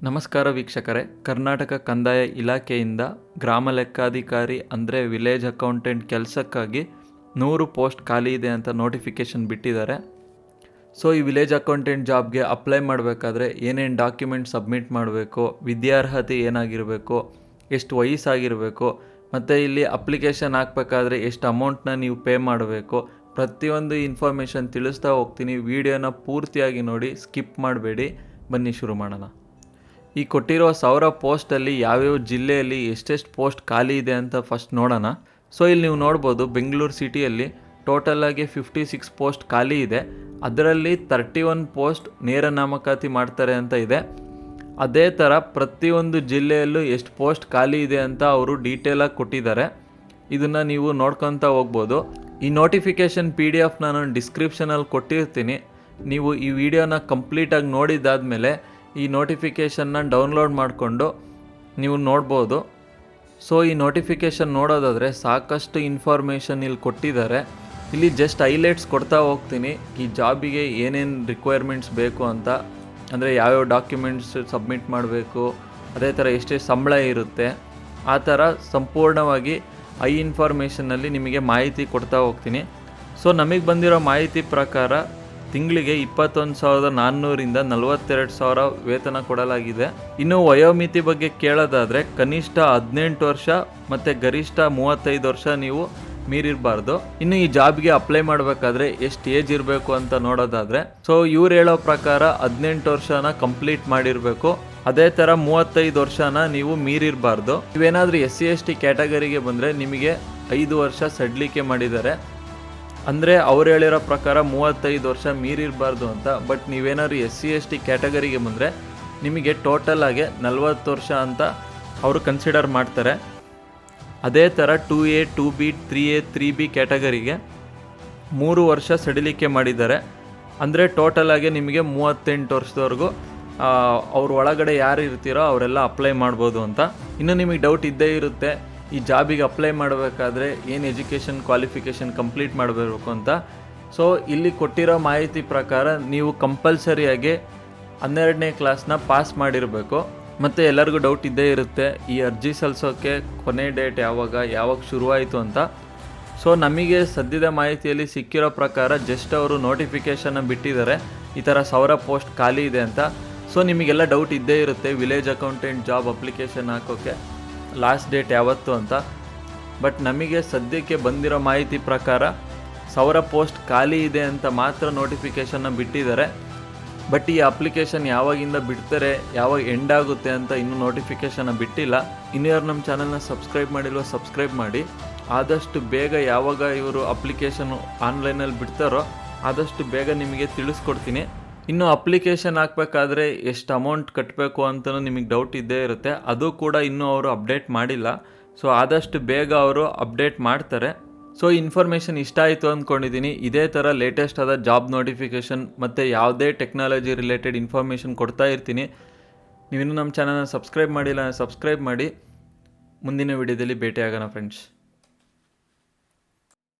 ನಮಸ್ಕಾರ ವೀಕ್ಷಕರೇ. ಕರ್ನಾಟಕ ಕಂದಾಯ ಇಲಾಖೆಯಿಂದ ಗ್ರಾಮ ಲೆಕ್ಕಾಧಿಕಾರಿ ಅಂದರೆ ವಿಲೇಜ್ ಅಕೌಂಟೆಂಟ್ ಕೆಲಸಕ್ಕಾಗಿ ನೂರು ಪೋಸ್ಟ್ ಖಾಲಿ ಇದೆ ಅಂತ ನೋಟಿಫಿಕೇಷನ್ ಬಿಟ್ಟಿದ್ದಾರೆ. ಸೊ ಈ ವಿಲೇಜ್ ಅಕೌಂಟೆಂಟ್ ಜಾಬ್ಗೆ ಅಪ್ಲೈ ಮಾಡಬೇಕಾದ್ರೆ ಏನೇನು ಡಾಕ್ಯುಮೆಂಟ್ ಸಬ್ಮಿಟ್ ಮಾಡಬೇಕು, ವಿದ್ಯಾರ್ಹತೆ ಏನಾಗಿರಬೇಕು, ಎಷ್ಟು ವಯಸ್ಸಾಗಿರಬೇಕು, ಮತ್ತು ಇಲ್ಲಿ ಅಪ್ಲಿಕೇಶನ್ ಹಾಕಬೇಕಾದ್ರೆ ಎಷ್ಟು ಅಮೌಂಟ್ನ ನೀವು ಪೇ ಮಾಡಬೇಕು, ಪ್ರತಿಯೊಂದು ಇನ್ಫಾರ್ಮೇಷನ್ ತಿಳಿಸ್ತಾ ಹೋಗ್ತೀನಿ. ವಿಡಿಯೋನ ಪೂರ್ತಿಯಾಗಿ ನೋಡಿ ಸ್ಕಿಪ್ ಮಾಡಬೇಡಿ. ಬನ್ನಿ ಶುರು ಮಾಡೋಣ. ಈ ಕೊಟ್ಟಿರೋ ಸಾವಿರ ಪೋಸ್ಟಲ್ಲಿ ಯಾವ್ಯಾವ ಜಿಲ್ಲೆಯಲ್ಲಿ ಎಷ್ಟೆಷ್ಟು ಪೋಸ್ಟ್ ಖಾಲಿ ಇದೆ ಅಂತ ಫಸ್ಟ್ ನೋಡೋಣ. ಸೊ ಇಲ್ಲಿ ನೀವು ನೋಡ್ಬೋದು ಬೆಂಗಳೂರು ಸಿಟಿಯಲ್ಲಿ ಟೋಟಲಾಗಿ ಫಿಫ್ಟಿ ಸಿಕ್ಸ್ ಪೋಸ್ಟ್ ಖಾಲಿ ಇದೆ. ಅದರಲ್ಲಿ ತರ್ಟಿ ಒನ್ ಪೋಸ್ಟ್ ನೇರ ನಾಮಕಾತಿ ಮಾಡ್ತಾರೆ ಅಂತ ಇದೆ. ಅದೇ ಥರ ಪ್ರತಿಯೊಂದು ಜಿಲ್ಲೆಯಲ್ಲೂ ಎಷ್ಟು ಪೋಸ್ಟ್ ಖಾಲಿ ಇದೆ ಅಂತ ಅವರು ಡೀಟೇಲಾಗಿ ಕೊಟ್ಟಿದ್ದಾರೆ. ಇದನ್ನು ನೀವು ನೋಡ್ಕೊತಾ ಹೋಗ್ಬೋದು. ಈ ನೋಟಿಫಿಕೇಷನ್ ಪಿ ಡಿ ಎಫ್ ನಾನು ಡಿಸ್ಕ್ರಿಪ್ಷನಲ್ಲಿ ಕೊಟ್ಟಿರ್ತೀನಿ. ನೀವು ಈ ವಿಡಿಯೋನ ಕಂಪ್ಲೀಟಾಗಿ ನೋಡಿದ್ದಾದಮೇಲೆ ಈ ನೋಟಿಫಿಕೇಷನ್ನ ಡೌನ್ಲೋಡ್ ಮಾಡಿಕೊಂಡು ನೀವು ನೋಡ್ಬೋದು. ಸೊ ಈ ನೋಟಿಫಿಕೇಷನ್ ನೋಡೋದಾದರೆ ಸಾಕಷ್ಟು ಇನ್ಫಾರ್ಮೇಷನ್ ಇಲ್ಲಿ ಕೊಟ್ಟಿದ್ದಾರೆ. ಇಲ್ಲಿ ಜಸ್ಟ್ ಹೈಲೈಟ್ಸ್ ಕೊಡ್ತಾ ಹೋಗ್ತೀನಿ. ಈ ಜಾಬಿಗೆ ಏನೇನು ರಿಕ್ವೈರ್ಮೆಂಟ್ಸ್ ಬೇಕು ಅಂತ. ಅಂದರೆ ಯಾವ್ಯಾವ ಡಾಕ್ಯುಮೆಂಟ್ಸ್ ಸಬ್ಮಿಟ್ ಮಾಡಬೇಕು. ಅದೇ ಥರ ಎಷ್ಟೇ ಸಂಬಳ ಇರುತ್ತೆ. ಆ ಥರ ಸಂಪೂರ್ಣವಾಗಿ ಐ ಇನ್ಫಾರ್ಮೇಷನ್ನಲ್ಲಿ ನಿಮಗೆ ಮಾಹಿತಿ ಕೊಡ್ತಾ ಹೋಗ್ತೀನಿ. ಸೊ ನಮಗೆ ಬಂದಿರೋ ಮಾಹಿತಿ ಪ್ರಕಾರ ತಿಂಗಳಿಗೆ ಇಪ್ಪತ್ತೊಂದು ಸಾವಿರದ ನಾನ್ನೂರಿಂದ ನಲವತ್ತೆರಡು ಸಾವಿರ ವೇತನ ಕೊಡಲಾಗಿದೆ. ಇನ್ನು ವಯೋಮಿತಿ ಬಗ್ಗೆ ಕೇಳೋದಾದರೆ, ಕನಿಷ್ಠ ಹದಿನೆಂಟು ವರ್ಷ ಮತ್ತು ಗರಿಷ್ಠ ಮೂವತ್ತೈದು ವರ್ಷ ನೀವು ಮೀರಿರಬಾರ್ದು. ಇನ್ನು ಈ ಜಾಬ್ಗೆ ಅಪ್ಲೈ ಮಾಡಬೇಕಾದ್ರೆ ಎಷ್ಟು ಏಜ್ ಇರಬೇಕು ಅಂತ ನೋಡೋದಾದರೆ, ಸೊ ಇವ್ರು ಹೇಳೋ ಪ್ರಕಾರ ಹದಿನೆಂಟು ವರ್ಷನ ಕಂಪ್ಲೀಟ್ ಮಾಡಿರಬೇಕು. ಅದೇ ಥರ ಮೂವತ್ತೈದು ವರ್ಷನ ನೀವು ಮೀರಿರಬಾರ್ದು. ನೀವೇನಾದರೂ ಎಸ್ ಸಿ ಎಸ್ ಟಿ ಕ್ಯಾಟಗರಿಗೆ ಬಂದರೆ ನಿಮಗೆ ಐದು ವರ್ಷ ಸಡ್ಲಿಕೆ ಮಾಡಿದ್ದಾರೆ. ಅಂದರೆ ಅವ್ರು ಹೇಳಿರೋ ಪ್ರಕಾರ ಮೂವತ್ತೈದು ವರ್ಷ ಮೀರಿರಬಾರ್ದು ಅಂತ ಬಟ್ ನೀವೇನಾದ್ರು ಎಸ್ ಸಿ, ಎಸ್ ಟಿ ಕ್ಯಾಟಗರಿಗೆ ಬಂದರೆ ನಿಮಗೆ ಟೋಟಲ್ ಆಗಿ ನಲ್ವತ್ತು ವರ್ಷ ಅಂತ ಅವರು ಕನ್ಸಿಡರ್ ಮಾಡ್ತಾರೆ. ಅದೇ ಥರ two A two B three A three B ಕ್ಯಾಟಗರಿಗೆ ಮೂರು ವರ್ಷ ಸಡಿಲಿಕೆ ಮಾಡಿದ್ದಾರೆ. ಅಂದರೆ ಆಗಿ ನಿಮಗೆ ಮೂವತ್ತೆಂಟು ವರ್ಷದವರೆಗೂ ಅವ್ರ ಒಳಗಡೆ ಯಾರು ಇರ್ತೀರೋ ಅವರೆಲ್ಲ ಅಪ್ಲೈ ಮಾಡ್ಬೋದು ಅಂತ. ಇನ್ನು ನಿಮಗೆ ಡೌಟ್ ಇದ್ದೇ ಇರುತ್ತೆ. ಈ ಜಾಬಿಗೆ ಅಪ್ಲೈ ಮಾಡಬೇಕಾದ್ರೆ ಏನು ಎಜುಕೇಷನ್ ಕ್ವಾಲಿಫಿಕೇಷನ್ ಕಂಪ್ಲೀಟ್ ಮಾಡಬೇಕು ಅಂತ. ಸೊ ಇಲ್ಲಿ ಕೊಟ್ಟಿರೋ ಮಾಹಿತಿ ಪ್ರಕಾರ ನೀವು ಕಂಪಲ್ಸರಿಯಾಗಿ ಹನ್ನೆರಡನೇ ಕ್ಲಾಸ್ನ ಪಾಸ್ ಮಾಡಿರಬೇಕು. ಮತ್ತು ಎಲ್ಲರಿಗೂ ಡೌಟ್ ಇದ್ದೇ ಇರುತ್ತೆ, ಈ ಅರ್ಜಿ ಸಲ್ಲಿಸೋಕ್ಕೆ ಕೊನೆ ಡೇಟ್ ಯಾವಾಗ ಯಾವಾಗ ಶುರುವಾಯಿತು ಅಂತ. ಸೊ ನಮಗೆ ಸದ್ಯದ ಮಾಹಿತಿಯಲ್ಲಿ ಸಿಕ್ಕಿರೋ ಪ್ರಕಾರ ಜಸ್ಟ್ ಅವರು ನೋಟಿಫಿಕೇಷನ್ನ ಬಿಟ್ಟಿದ್ದಾರೆ. ಈ ಥರ ಸಾವಿರ ಪೋಸ್ಟ್ ಖಾಲಿ ಇದೆ ಅಂತ. ಸೊ ನಿಮಗೆಲ್ಲ ಡೌಟ್ ಇದ್ದೇ ಇರುತ್ತೆ ವಿಲೇಜ್ ಅಕೌಂಟೆಂಟ್ ಜಾಬ್ ಅಪ್ಲಿಕೇಶನ್ ಹಾಕೋಕ್ಕೆ ಲಾಸ್ಟ್ ಡೇಟ್ ಯಾವತ್ತು ಅಂತ. ಬಟ್ ನಮಗೆ ಸದ್ಯಕ್ಕೆ ಬಂದಿರೋ ಮಾಹಿತಿ ಪ್ರಕಾರ ಸಾವಿರ ಪೋಸ್ಟ್ ಖಾಲಿ ಇದೆ ಅಂತ ಮಾತ್ರ ನೋಟಿಫಿಕೇಷನ್ನ ಬಿಟ್ಟಿದ್ದಾರೆ. ಬಟ್ ಈ ಅಪ್ಲಿಕೇಶನ್ ಯಾವಾಗಿಂದ ಬಿಡ್ತಾರೆ, ಯಾವಾಗ ಎಂಡ್ ಆಗುತ್ತೆ ಅಂತ ಇನ್ನೂ ನೋಟಿಫಿಕೇಷನ್ನ ಬಿಟ್ಟಿಲ್ಲ. ಇನ್ನು ಯಾರು ನಮ್ಮ ಚಾನಲ್ನ ಸಬ್ಸ್ಕ್ರೈಬ್ ಮಾಡಿಲ್ವ ಸಬ್ಸ್ಕ್ರೈಬ್ ಮಾಡಿ. ಆದಷ್ಟು ಬೇಗ ಯಾವಾಗ ಇವರು ಅಪ್ಲಿಕೇಶನ್ ಆನ್ಲೈನಲ್ಲಿ ಬಿಡ್ತಾರೋ ಆದಷ್ಟು ಬೇಗ ನಿಮಗೆ ತಿಳಿಸ್ಕೊಡ್ತೀನಿ. ಇನ್ನು ಅಪ್ಲಿಕೇಶನ್ ಹಾಕಬೇಕಾದ್ರೆ ಎಷ್ಟು ಅಮೌಂಟ್ ಕಟ್ಟಬೇಕು ಅಂತಲೂ ನಿಮಗೆ ಡೌಟ್ ಇದ್ದೇ ಇರುತ್ತೆ. ಅದು ಕೂಡ ಇನ್ನೂ ಅವರು ಅಪ್ಡೇಟ್ ಮಾಡಿಲ್ಲ. ಸೊ ಆದಷ್ಟು ಬೇಗ ಅವರು ಅಪ್ಡೇಟ್ ಮಾಡ್ತಾರೆ. ಸೊ ಇನ್ಫಾರ್ಮೇಷನ್ ಇಷ್ಟ ಆಯಿತು ಅಂದ್ಕೊಂಡಿದ್ದೀನಿ ಇದೇ ಥರ ಲೇಟೆಸ್ಟ್ ಆದ ಜಾಬ್ ನೋಟಿಫಿಕೇಷನ್ ಮತ್ತು ಯಾವುದೇ ಟೆಕ್ನಾಲಜಿ ರಿಲೇಟೆಡ್ ಇನ್ಫಾರ್ಮೇಷನ್ ಕೊಡ್ತಾ ಇರ್ತೀನಿ. ನೀವಿನ್ನೂ ನಮ್ಮ ಚಾನಲ್ನ ಸಬ್ಸ್ಕ್ರೈಬ್ ಮಾಡಿಲ್ಲ ಸಬ್ಸ್ಕ್ರೈಬ್ ಮಾಡಿ. ಮುಂದಿನ ವಿಡಿಯೋದಲ್ಲಿ ಭೇಟಿಯಾಗೋಣ ಫ್ರೆಂಡ್ಸ್